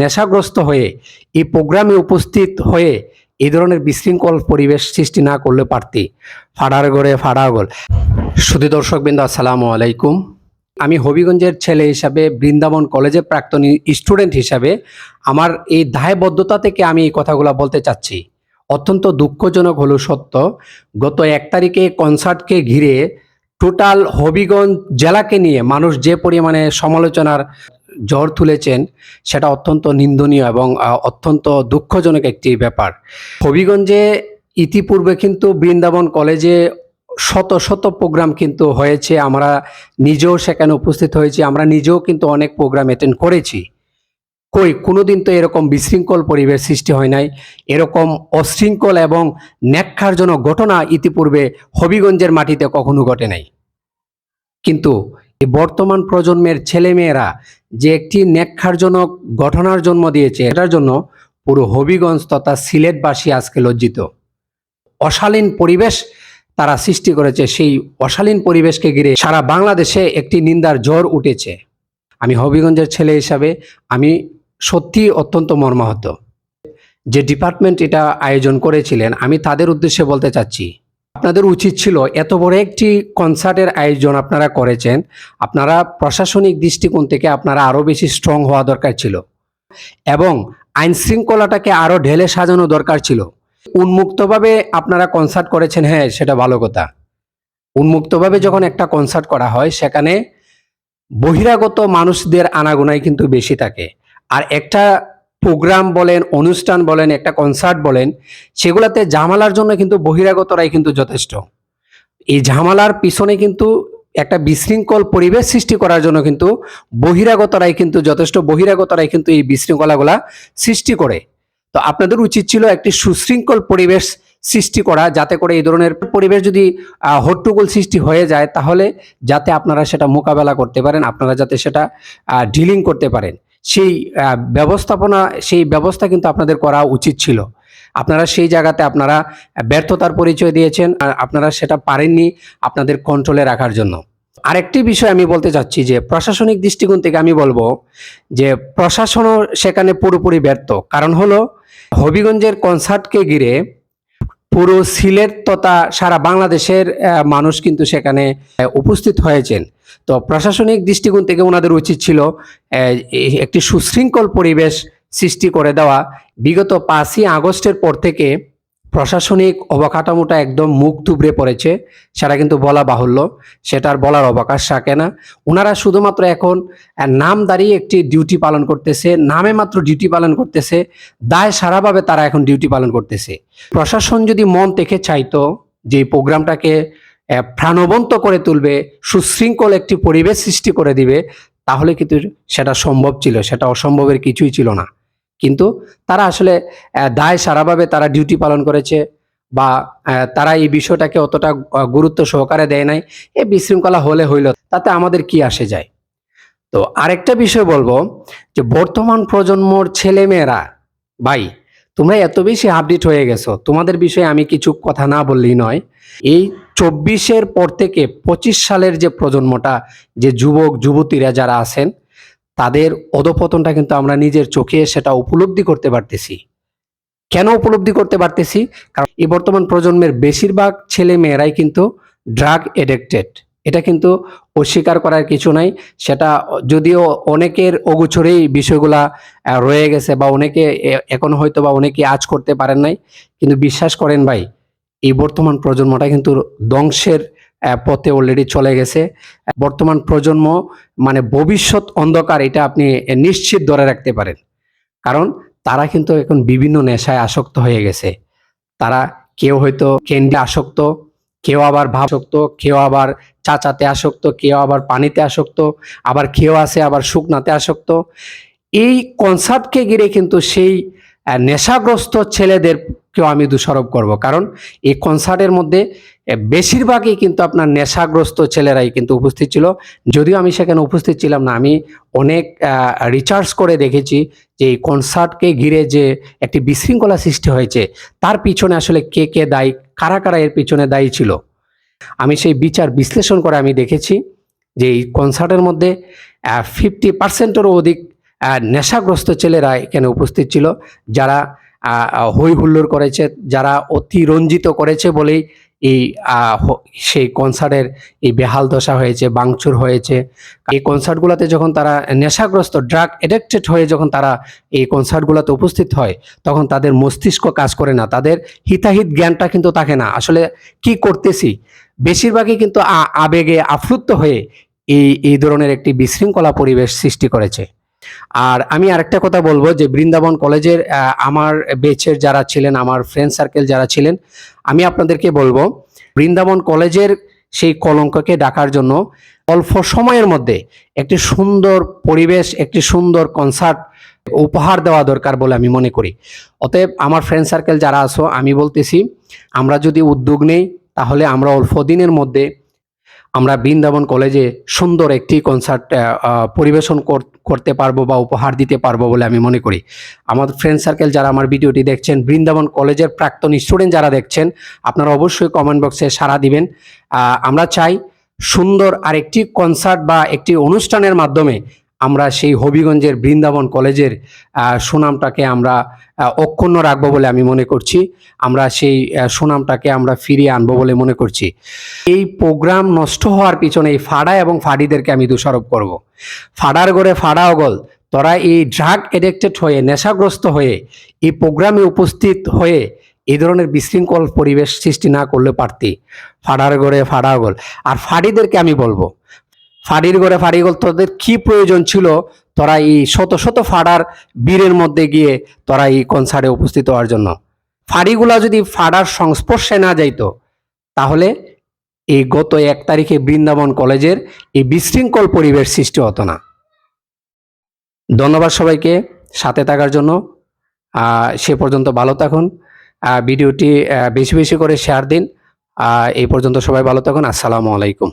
নেশাগ্রস্ত হয়ে এই প্রোগ্রামে উপস্থিত হয়ে এই ধরনের বিশৃঙ্খল পরিবেশ সৃষ্টি না করলে পারতি ফাড়ার গড়ে ফাড়া গোল সুধী দর্শকবৃন্দ, আসসালামু আলাইকুম। আমি হবিগঞ্জের ছেলে হিসাবে, বৃন্দাবন কলেজের প্রাক্তন স্টুডেন্ট হিসাবে আমার এই দায়বদ্ধতা থেকে আমি এই কথাগুলো বলতে চাচ্ছি। অত্যন্ত দুঃখজনক হলো সত্য, গত এক তারিখে কনসার্টকে ঘিরে টোটাল হবিগঞ্জ জেলাকে নিয়ে মানুষ যে পরিমাণে সমালোচনার ঝড় তুলেছেন, সেটা অত্যন্ত নিন্দনীয় এবং অত্যন্ত দুঃখজনক একটি ব্যাপার। হবিগঞ্জে ইতিপূর্বে কিন্তু বৃন্দাবন কলেজে শত শত প্রোগ্রাম কিন্তু হয়েছে, আমরা নিজেও সেখানে উপস্থিত হয়েছি, আমরা নিজেও কিন্তু অনেক প্রোগ্রাম অ্যাটেন্ড করেছি। কই, কোনোদিন তো এরকম বিশৃঙ্খল পরিবেশ সৃষ্টি হয় নাই, এরকম অশৃঙ্খল এবং ন্যাক্ষারজনক ঘটনা ইতিপূর্বে হবিগঞ্জের মাটিতে কখনো ঘটে নাই। কিন্তু বর্তমান প্রজন্মের ছেলেমেয়েরা যে একটি ন্যাক্ষারজনক ঘটনার জন্ম দিয়েছে, এটার জন্য পুরো হবিগঞ্জ তথা সিলেটবাসী আজকে লজ্জিত। অশালীন পরিবেশ তারা সৃষ্টি করেছে, সেই অশালীন পরিবেশকে ঘিরে সারা বাংলাদেশে একটি নিন্দার জ্বর উঠেছে। আমি হবিগঞ্জের ছেলে হিসাবে আমি সত্যি অত্যন্ত মর্মাহত। যে ডিপার্টমেন্ট এটা আয়োজন করেছিলেন, আমি তাদের উদ্দেশ্যে বলতে চাচ্ছি আপনাদের উচিত ছিল এত বড় একটি কনসার্টের আয়োজন আপনারা করেছেন। আপনারা প্রশাসনিক দৃষ্টিকোণ থেকে আপনারা আরও বেশি স্ট্রং হওয়া দরকার ছিল এবং আইন শৃঙ্খলাটাকে আরও ঢেলে সাজানো দরকার ছিল। উন্মুক্তভাবে আপনারা কনসার্ট করেছেন হ্যাঁ সেটা ভালো কথা। উন্মুক্তভাবে যখন একটা কনসার্ট করা হয়, সেখানে বহিরাগত মানুষদের আনাগোনাই কিন্তু বেশি থাকে। আর একটা প্রোগ্রাম বলেন, অনুষ্ঠান বলেন, একটা কনসার্ট বলেন, সেগুলোতে জামালার জন্য কিন্তু বহিরাগতরাই কিন্তু যথেষ্ট। এই ঝামেলার পিছনে কিন্তু একটা বিশৃঙ্খল পরিবেশ সৃষ্টি করার জন্য কিন্তু বহিরাগতরাই কিন্তু যথেষ্ট, বহিরাগতরাই কিন্তু এই বিশৃঙ্খলাগুলা সৃষ্টি করে। তো আপনাদের উচিত ছিল একটি সুশৃঙ্খল পরিবেশ সৃষ্টি করা, যাতে করে এই ধরনের পরিবেশ যদি হট্টগোল সৃষ্টি হয়ে যায়, তাহলে যাতে আপনারা সেটা মোকাবেলা করতে পারেন, আপনারা যাতে সেটা ডিলিং করতে পারেন। সেই ব্যবস্থাপনা, সেই ব্যবস্থা কিন্তু আপনাদের করা উচিত ছিল। আপনারা সেই জায়গাতে আপনারা ব্যর্থতার পরিচয় দিয়েছেন, আর আপনারা সেটা পারেননি আপনাদের কন্ট্রোলে রাখার জন্য। আরেকটি বিষয় আমি বলতে চাচ্ছি যে, প্রশাসনিক দৃষ্টিকোণ থেকে আমি বলব যে, প্রশাসনও সেখানে পুরোপুরি ব্যর্থ। কারণ হলো, হবিগঞ্জের কনসার্টকে ঘিরে পুরো সিলেট তথা সারা বাংলাদেশের মানুষ কিন্তু সেখানে উপস্থিত হয়েছেন। তো প্রশাসনিক দৃষ্টিকোণ থেকে ওনাদের উচিত ছিল একটি সুশৃঙ্খল পরিবেশ সৃষ্টি করে দেওয়া। বিগত পাঁচই আগস্টের পর থেকে প্রশাসনিক অবকাঠামোটা একদম মুখ থুবড়ে পড়েছে, সেটা কিন্তু বলা বাহুল্য, সেটার বলার অবকাশ থাকে না। ওনারা শুধুমাত্র এখন নাম দাঁড়িয়ে একটি ডিউটি পালন করতেছে, নামে মাত্র ডিউটি পালন করতেছে, দায় সারাভাবে তারা এখন ডিউটি পালন করতেছে। প্রশাসন যদি মন থেকে চাইতো যে প্রোগ্রামটাকে প্রাণবন্ত করে তুলবে, সুশৃঙ্খল একটি পরিবেশ সৃষ্টি করে দিবে, তাহলে কিন্তু সেটা সম্ভব ছিল, সেটা অসম্ভবের কিছুই ছিল না। কিন্তু তারা আসলে দায় সারাভাবে তারা ডিউটি পালন করেছে বা তারা এই বিষয়টাকে অতটা গুরুত্ব সহকারে দেয় নাই। এ বিশৃঙ্খলা হলে হইল, তাতে আমাদের কি আসে যায়? তো আরেকটা বিষয় বলব যে বর্তমান প্রজন্মর ছেলেমেয়েরা, ভাই, তোমরা এত বেশি আপডেট হয়ে গেছো, তোমাদের বিষয়ে আমি কিছু কথা না বললেই নয়। এই চব্বিশের পর থেকে পঁচিশ সালের যে প্রজন্মটা, যে যুবক, যুবতীরা যারা আছেন তাদের অধপতনটা কিন্তু আমরা নিজের চোখে সেটা উপলব্ধি করতে পারতেছি। কেন উপলব্ধি করতে পারতেছি? কারণ এই বর্তমান প্রজন্মের বেশিরভাগ ছেলে মেয়েরাই কিন্তু ড্রাগ এডিক্টেড এটা কিন্তু অস্বীকার করার কিছু নাই। সেটা যদিও অনেকের অগুছরেই বিষয়গুলা রয়ে গেছে বা অনেকে এখন হয়তো বা অনেকে আজ করতে পারেন নাই। কিন্তু বিশ্বাস করেন ভাই, এই বর্তমান প্রজন্মটা কিন্তু ধ্বংসের পথে অলরেডি চলে গেছে। বর্তমান প্রজন্ম মানে ভবিষ্যৎ অন্ধকার, এটা আপনি নিশ্চিত ধরে রাখতে পারেন। কারণ তারা কিন্তু এখন বিভিন্ন নেশায় আসক্ত হয়ে গেছে। তারা কেউ হয়তো ক্যান্ডি আসক্ত, কেউ আবার ভাব আসক্ত, কেউ আবার চাচাতে আসক্ত, কেউ আবার পানিতে আসক্ত, আবার কেউ আছে আবার শুকনাতে আসক্ত। এই কনসার্টকে ঘিরে কিন্তু সেই নেশাগ্রস্ত ছেলেদেরকেও আমি দোষারোপ করব। কারণ এই কনসার্টের মধ্যে বেশিরভাগই কিন্তু আপনার নেশাগ্রস্ত ছেলেরাই কিন্তু উপস্থিত ছিল। যদিও আমি সেখানে উপস্থিত ছিলাম না, আমি অনেক রিচার্জ করে দেখেছি যে এই কনসার্টকে ঘিরে যে একটি বিশৃঙ্খলা সৃষ্টি হয়েছে, তার পিছনে আসলে কে কে দায়ী, কারা কারা এর পিছনে দায়ী ছিল। আমি সেই বিচার বিশ্লেষণ করে আমি দেখেছি যে এই কনসার্টের মধ্যে ফিফটি পার্সেন্টেরও অধিক নেশাগ্রস্ত ছেলেরা এখানে উপস্থিত ছিল, যারা হই হুল্লোড় করেছে, যারা অতি রঞ্জিত করেছে বলেই এই সেই কনসার্টের এই বেহাল দশা হয়েছে, বাংচুর হয়েছে। এই কনসার্টগুলোতে যখন তারা নেশাগ্রস্ত, ড্রাগ এডিক্টেড হয়ে যখন তারা এই কনসার্টগুলোতে উপস্থিত হয়, তখন তাদের মস্তিষ্ক কাজ করে না, তাদের হিতাহিত জ্ঞানটা কিন্তু থাকে না। আসলে কি করতেছি? বেশিরভাগই কিন্তু আবেগে আফ্লুত হয়ে এই এই ধরনের একটি বিশৃঙ্খলা পরিবেশ সৃষ্টি করেছে। আর আমি আরেকটা কথা বলব যে বৃন্দাবন কলেজের আমার বেচের যারা ছিলেন, আমার ফ্রেন্ড সার্কেল যারা ছিলেন, আমি আপনাদেরকে বলব, বৃন্দাবন কলেজের সেই কলঙ্ককে ডাকার জন্য অল্প সময়ের মধ্যে একটি সুন্দর পরিবেশ, একটি সুন্দর কনসার্ট উপহার দেওয়া দরকার বলে আমি মনে করি। অতএব আমার ফ্রেন্ড সার্কেল যারা আছো, আমি বলতেছি, আমরা যদি উদ্যোগ নেই, তাহলে আমরা অল্প দিনের মধ্যে আমরা বৃন্দাবন কলেজে সুন্দর একটি কনসার্ট পরিবেশন করতে পারব বা উপহার দিতে পারব বলে আমি মনে করি। আমার ফ্রেন্ড সার্কেল যারা আমার ভিডিওটি দেখছেন, বৃন্দাবন কলেজের প্রাক্তন স্টুডেন্ট যারা দেখছেন, আপনারা অবশ্যই কমেন্ট বক্সে সাড়া দিবেন। আমরা চাই সুন্দর আরেকটি কনসার্ট বা একটি অনুষ্ঠানের মাধ্যমে আমরা সেই হবিগঞ্জের বৃন্দাবন কলেজের সুনামটাকে আমরা অক্ষুণ্ণ রাখব বলে আমি মনে করছি। আমরা সেই সুনামটাকে আমরা ফিরিয়ে আনব বলে মনে করছি। এই প্রোগ্রাম নষ্ট হওয়ার পিছনে এই ফাড়া এবং ফাড়িদেরকে আমি দোষারোপ করব। ফাড়ার গড়ে ফাড়া অগল। তোরা এই ড্রাগ এডিক্টেড হয়ে, নেশাগ্রস্ত হয়ে, এই প্রোগ্রামে উপস্থিত হয়ে এই ধরনের বিশৃঙ্খল পরিবেশ সৃষ্টি না করলে পারতি। ফাড়ার গড়ে ফাড়া অগল। আর ফাড়িদেরকে আমি বলব ফাড়ির গড়ে ফাড়িগল তোদের কি প্রয়োজন ছিল? তোরা এই শত শত ফাড়ার বীরের মধ্যে গিয়ে তোরা এই কনসার্টে উপস্থিত হওয়ার জন্য। ফাড়িগুলা যদি ফাড়ার সংস্পর্শে না যাইতো, তাহলে এই গত এক তারিখে বৃন্দাবন কলেজের এই বিশৃঙ্খল পরিবেশ সৃষ্টি হতো না। ধন্যবাদ সবাইকে সাথে থাকার জন্য। সে পর্যন্ত ভালো থাকুন। ভিডিওটি বেশি বেশি করে শেয়ার দিন। এই পর্যন্ত সবাই ভালো থাকুন। আসসালামু আলাইকুম।